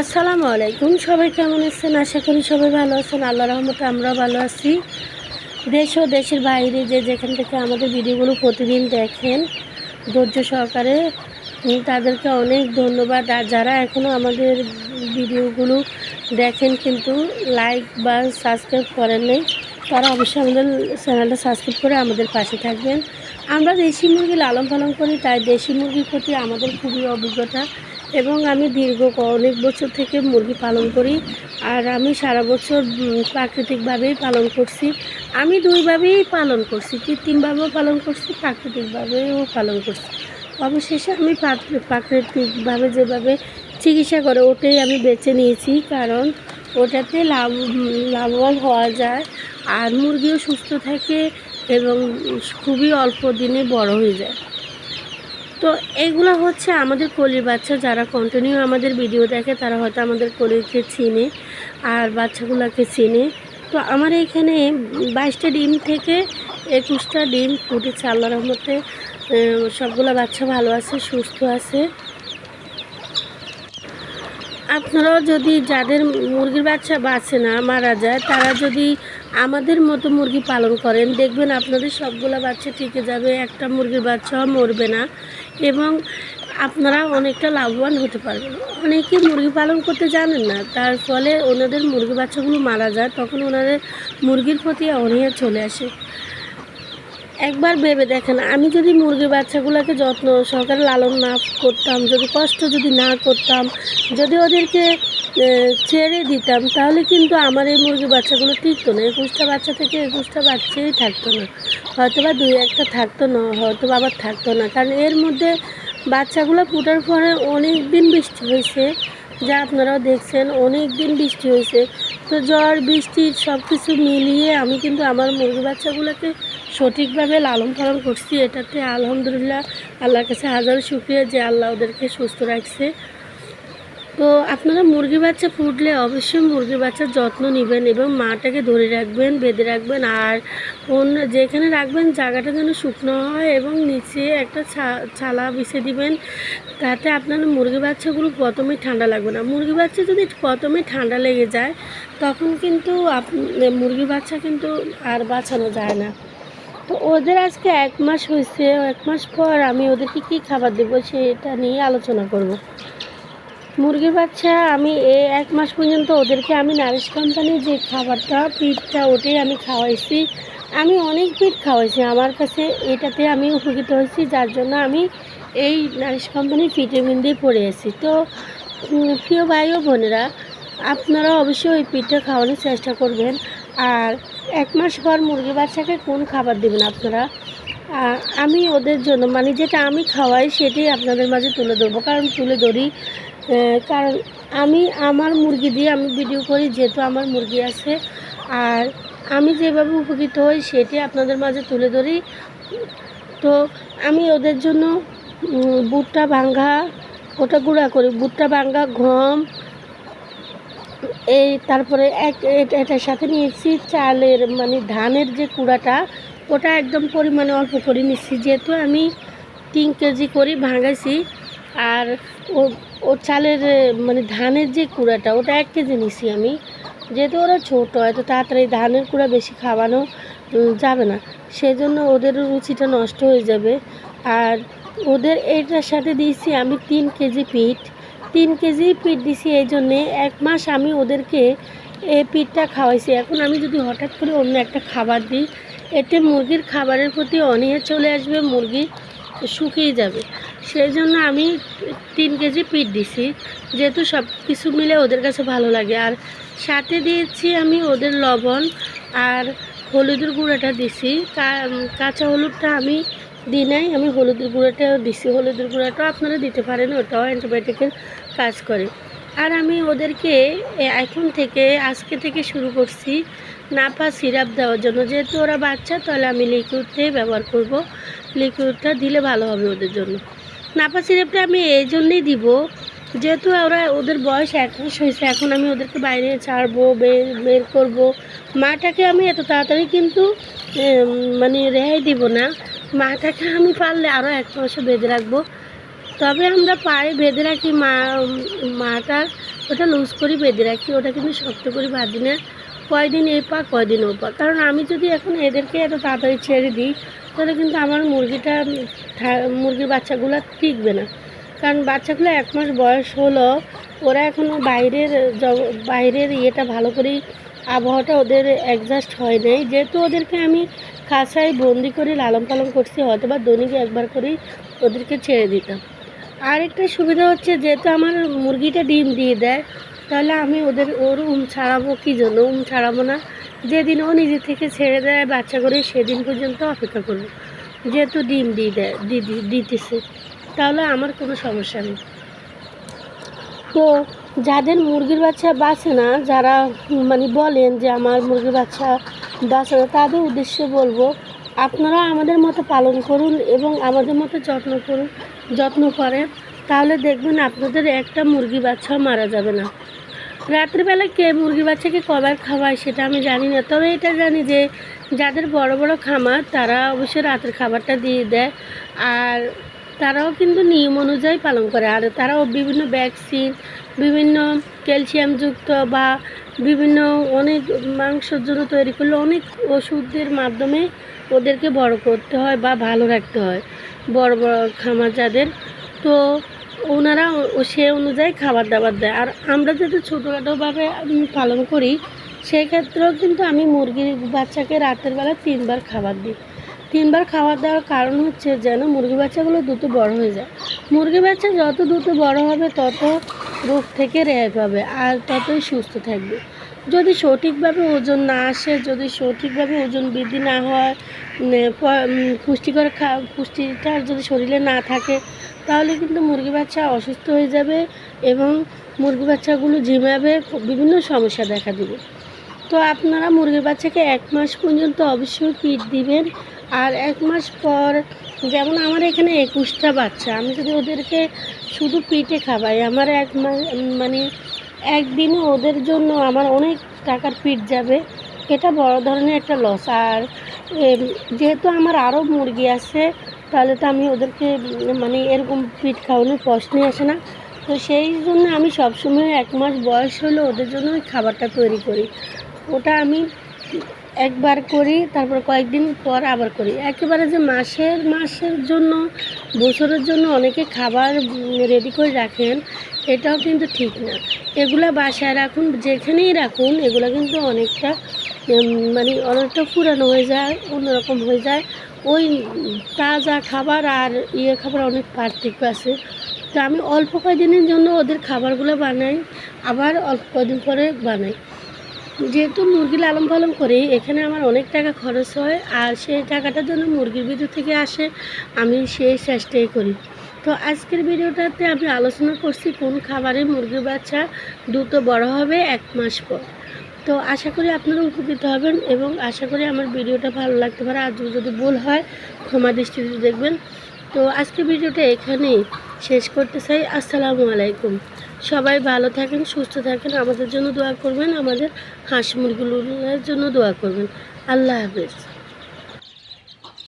আসসালামু আলাইকুম। সবাই কেমন আছেন? আশা করি সবাই ভালো আছেন। আল্লাহ রহমতে আমরাও ভালো আছি। দেশ ও দেশের বাইরে যে যেখান থেকে আমাদের ভিডিওগুলো প্রতিদিন দেখেন, ধৈর্য সহকারে তাদেরকে অনেক ধন্যবাদ। আর যারা এখনও আমাদের ভিডিওগুলো দেখেন কিন্তু লাইক বা সাবস্ক্রাইব করেন নাই, তারা অবশ্যই আমাদের চ্যানেলটা সাবস্ক্রাইব করে আমাদের পাশে থাকবেন। আমরা দেশি মুরগি লালন পালন করি, তাই দেশি মুরগির প্রতি আমাদের খুবই অভিজ্ঞতা। এবং আমি দীর্ঘ অনেক বছর থেকে মুরগি পালন করি আর আমি সারা বছর প্রাকৃতিকভাবেই পালন করছি। আমি দুইভাবেই পালন করছি, কৃত্রিমভাবেও পালন করছি, প্রাকৃতিকভাবেও পালন করছি। অবশেষে আমি প্রাকৃতিকভাবে যেভাবে চিকিৎসা করে ওটাই আমি বেছে নিয়েছি, কারণ ওটাতে লাভ, লাভবান হওয়া যায় আর মুরগিও সুস্থ থাকে এবং খুবই অল্প দিনে বড় হয়ে যায়। তো এগুলো হচ্ছে আমাদের কলির বাচ্চা যারা কন্টিনিউ আমাদের ভিডিও দেখে, তারা হয়তো আমাদের কলিকে চিনে আর বাচ্চাগুলোকে চিনে। তো আমার এখানে বাইশটা ডিম থেকে একুশটা ডিম ফুটেছে আল্লাহ রহমতে। সবগুলো বাচ্চা ভালো আছে, সুস্থ আছে। আপনারাও যদি যাদের মুরগির বাচ্চা বাঁচে না, মারা যায়, তারা যদি আমাদের মতো মুরগি পালন করেন, দেখবেন আপনাদের সবগুলো বাচ্চা টিকে যাবে, একটা মুরগির বাচ্চাও মরবে না, এবং আপনারা অনেকটা লাভবান হতে পারবেন। অনেকে মুরগি পালন করতে জানেন না, তার ফলে ওনাদের মুরগি বাচ্চাগুলো মারা যায়, তখন ওনাদের মুরগির প্রতি অনীহা চলে আসে। একবার ভেবে দেখেন, আমি যদি মুরগির বাচ্চাগুলোকে যত্ন সহকারে লালন না করতাম, যদি কষ্ট যদি না করতাম, যদি ওদেরকে ছেড়ে দিতাম, তাহলে কিন্তু আমার এই মুরগির বাচ্চাগুলো টিকতো না। একুশটা বাচ্চা থেকে একুশটা বাচ্চাই থাকতো না। হয়তো বা দুই একটা থাকতো না হয়তো বা আবার থাকতো না। কারণ এর মধ্যে বাচ্চাগুলো ফুটার পরে অনেক দিন বৃষ্টি হয়েছে, যা আপনারাও দেখছেন অনেক দিন বৃষ্টি হয়েছে। তো ঝড় বৃষ্টি সব কিছু মিলিয়ে আমি কিন্তু আমার মুরগি বাচ্চাগুলোকে সঠিকভাবে লালন পালন করছি, এটাতে আলহামদুলিল্লাহ আল্লাহর কাছে হাজার শুক্রিয়া যে আল্লাহ ওদেরকে সুস্থ রাখছে। তো আপনারা মুরগি বাচ্চা ফুটলে অবশ্যই মুরগি বাচ্চার যত্ন নেবেন এবং মাটাকে ধরে রাখবেন, বেঁধে রাখবেন আর অন্য যেখানে রাখবেন জায়গাটা যেন শুকনো হয় এবং নিচে একটা ছালা বিছিয়ে দিবেন, তাতে আপনার মুরগি বাচ্চাগুলো প্রথমে ঠান্ডা লাগবে না। মুরগি বাচ্চা যদি প্রথমে ঠান্ডা লেগে যায়, তখন কিন্তু মুরগি বাচ্চা কিন্তু আর বাঁচানো যায় না। তো ওদের আজকে এক মাস হয়েছে এক মাস পর আমি ওদেরকে কী খাবার দেবো সেটা নিয়ে আলোচনা করব। মুরগির বাচ্চা, আমি এ এক মাস পর্যন্ত ওদেরকে আমি নারিশ কোম্পানির যে খাবারটা, পিঠটা ওটাই আমি খাওয়াইছি। আমি অনেক পিঠ খাওয়াইছি, আমার কাছে এটাতে আমি উপকৃত হয়েছি, যার জন্য আমি এই নারিশ কোম্পানির ভিটামিন দিয়ে পড়ে আছি। তো প্রিয় ভাই ও বোনেরা, আপনারা অবশ্যই ওই পিঠটা খাওয়ানোর চেষ্টা করবেন। আর এক মাস পর মুরগি বাচ্চাকে কোন খাবার দেবেন আপনারা? আমি ওদের জন্য মানে যেটা আমি খাওয়াই সেটাই আপনাদের মাঝে তুলে ধরবো, কারণ তুলে ধরি কারণ আমি আমার মুরগি দিয়ে আমি ভিডিও করি, যেহেতু আমার মুরগি আছে, আর আমি যেভাবে উপকৃত হই সেটি আপনাদের মাঝে তুলে ধরি। তো আমি ওদের জন্য বুটটা ভাঙ্গা ওটা গুঁড়া করি বুটটা ভাঙ্গা, গম এই তারপরে এক এটার সাথে নিয়েছি চালের মানে ধানের যে কুড়াটা, ওটা একদম পরিমাণে অল্প করে নিচ্ছি। যেহেতু আমি তিন কেজি করে ভাঙাইছি, আর ও ও চালের মানে ধানের যে কুড়াটা, ওটা এক কেজি নিছি আমি। যেহেতু ওরা ছোটো হয়তো তাড়াতাড়ি ধানের কুড়া বেশি খাওয়ানো যাবে না। সেজন্য ওদের রুচিটা নষ্ট হয়ে যাবে। আর ওদের এটার সাথে দিয়েছি আমি তিন কেজি পিঠ। তিন কেজি পিঠ দিছি এই জন্যে। এক মাস আমি ওদেরকে এই পিঠটা খাওয়াইছি। এখন আমি যদি হঠাৎ করে অন্য একটা খাবার দিই, এতে মুরগির খাবারের প্রতি অনীহা চলে আসবে, মুরগি শুকিয়ে যাবে। সেই জন্য আমি তিন কেজি পিঠ দিছি। যেহেতু সব কিছু মিলে ওদের কাছে ভালো লাগে। আর সাথে দিয়েছি আমি ওদের লবণ আর হলুদের গুঁড়োটা দিছি। কাঁচা হলুদটা আমি দিই নাই। আমি হলুদের গুঁড়োটাও দিছি। হলুদের গুঁড়োটাও আপনারা দিতে পারেন, ওটাও অ্যান্টিবায়োটিকের কাজ করে। আর আমি ওদেরকে এখন থেকে, আজকে থেকে শুরু করছি নাপা সিরাপ দেওয়ার জন্য। যেহেতু ওরা বাচ্চা, তাহলে আমি লিকুইডটাই ব্যবহার করব। লিকুইডটা দিলে ভালো হবে ওদের জন্য। নাপা সিরাপটা আমি এই জন্যেই দিব, যেহেতু ওরা, ওদের বয়স এক মাস হয়েছে, এখন আমি ওদেরকে বাইরে ছাড়বো, বের বের করব। মাটাকে আমি এত তাড়াতাড়ি কিন্তু মানে রেহাই দিব না। মাটাকে আমি পারলে আরও এক মাসে বেঁধে রাখব। তবে আমরা পায়ে বেঁধে রাখি, মা মাটার ওটা লুজ করে বেঁধে রাখি, ওটা কিন্তু শক্ত করে বাঁধি না। কয়দিন এ পা, কয়দিন ও পা। কারণ আমি যদি এখন এদেরকে এত তাড়াতাড়ি ছেড়ে দিই, তাহলে কিন্তু আমার মুরগিটা মুরগির বাচ্চাগুলো টিকবে না। কারণ বাচ্চাগুলো এক মাস বয়স হলো, ওরা এখনও বাইরের বাইরের ইয়েটা ভালো করেই, আবহাওয়াটা ওদের অ্যাডজাস্ট হয় নাই। যেহেতু ওদেরকে আমি খাঁচায় বন্দি করে লালন পালন করছি হয়তো বা দৈনিক একবার করেই ওদেরকে ছেড়ে দিতাম। আরেকটা সুবিধা হচ্ছে যেহেতু আমার মুরগিটা ডিম দিয়ে দেয়, তাহলে আমি ওদের ওর উম ছাড়াবো কী জন্য? উম ছাড়াবো না। যেদিন ও নিজে থেকে ছেড়ে দেয় বাচ্চা করে, সেদিন পর্যন্ত অপেক্ষা করব। যেহেতু ডিম দিয়ে দেয় দিতেছে, তাহলে আমার কোনো সমস্যা নেই। তো যাদের মুরগির বাচ্চা বাঁচে না, যারা মানে বলেন যে আমার মুরগির বাচ্চা বাঁচে না, তাদের উদ্দেশ্যে বলব আপনারা আমাদের মতো পালন করুন এবং আমাদের মতো যত্ন করুন, যত্ন করেন, তাহলে দেখবেন আপনাদের একটা মুরগি বাচ্চাও মারা যাবে না। রাত্রিবেলা কে মুরগি বাচ্চাকে কবার খাওয়ায় সেটা আমি জানি না, তবে এটা জানি যে যাদের বড় বড় খামার তারা অবশ্যই রাতের খাবারটা দিয়ে দেয়। আর তারাও কিন্তু নিয়ম অনুযায়ী পালন করে। আর তারাও বিভিন্ন ভ্যাকসিন বিভিন্ন ক্যালসিয়ামযুক্ত বা বিভিন্ন অনেক মাংসের জন্য তৈরি করলে অনেক ওষুধের মাধ্যমে ওদেরকে বড় করতে হয় বা ভালো রাখতে হয়। বড় বড় খামার যাদের, তো ওনারা সে অনুযায়ী খাবার দাবার দেয়। আর আমরা যদি ছোটোখাটোভাবে পালন করি, সেক্ষেত্রেও কিন্তু আমি মুরগির বাচ্চাকে রাতের বেলা তিনবার খাবার দিই। তিনবার খাবার দেওয়ার কারণ হচ্ছে যেন মুরগি বাচ্চাগুলো দ্রুত বড় হয়ে যায়। মুরগি বাচ্চা যত দ্রুত বড় হবে, তত রোগ থেকে রেহাই পাবে আর ততই সুস্থ থাকবে। যদি সঠিকভাবে ওজন না আসে, যদি সঠিকভাবে ওজন বৃদ্ধি না হয় পুষ্টিকর খা, পুষ্টিটা যদি শরীরে না থাকে, তাহলে কিন্তু মুরগি বাচ্চা অসুস্থ হয়ে যাবে এবং মুরগি বাচ্চাগুলো ঝিমাবে, বিভিন্ন সমস্যা দেখা দেবে। তো আপনারা মুরগির বাচ্চাকে এক মাস পর্যন্ত অবশ্যই পিট দিবেন। আর এক মাস পর যেমন আমার এখানে একুশটা বাচ্চা, আমি যদি ওদেরকে শুধু পিঠে খাওয়াই, আমার এক মাস মানে একদিনে ওদের জন্য আমার অনেক টাকার পিঠ যাবে, এটা বড় ধরনের একটা লস আর যেহেতু আমার আরও মুরগি আছে, তাহলে তো আমি ওদেরকে মানে এরকম পিট খাওয়ানোর প্রশ্নই আসে না। তো সেই জন্য আমি সবসময় এক মাস বয়স হলে ওদের জন্য ওই খাবারটা তৈরি করি। ওটা আমি একবার করি, তারপর কয়েকদিন পর আবার করি। একেবারে যে মাসের মাসের জন্য, বছরের জন্য অনেকে খাবার রেডি করে রাখেন, এটাও কিন্তু ঠিক না। এগুলা বাসায় রাখুন, যেখানেই রাখুন, এগুলো কিন্তু অনেকটা মানে অনেকটা পুরানো হয়ে যায়, অন্যরকম হয়ে যায়। ওই তাজা খাবার আর ইয়ে খাবার অনেক পার্থক্য আছে। তো আমি অল্প কয়দিনের জন্য ওদের খাবারগুলো বানাই, আবার অল্প কদিন পরে বানাই। যেহেতু মুরগি লালন পালন করি, এখানে আমার অনেক টাকা খরচ হয় আর সেই টাকাটার জন্য মুরগির ভিতর থেকে আসে, আমি সেই চেষ্টাই করি। তো আজকের ভিডিওটাতে আমি আলোচনা করছি কোন খাবারে মুরগির বাচ্চা দ্রুত বড় হবে এক মাস পর। তো আশা করি আপনারা উপকৃত হবেন এবং আশা করি আমার ভিডিওটা ভালো লাগতে পারে। আর যদি ভুল হয়, ক্ষমা দৃষ্টিতে দেখবেন। তো আজকের ভিডিওটা এখানেই শেষ করতে চাই। আসসালামু আলাইকুম। সবাই ভালো থাকেন, সুস্থ থাকেন। আমাদের জন্য দোয়া করবেন, আমাদের হাঁস মুরগিগুলোর জন্য দোয়া করবেন। আল্লাহ হাফেজ।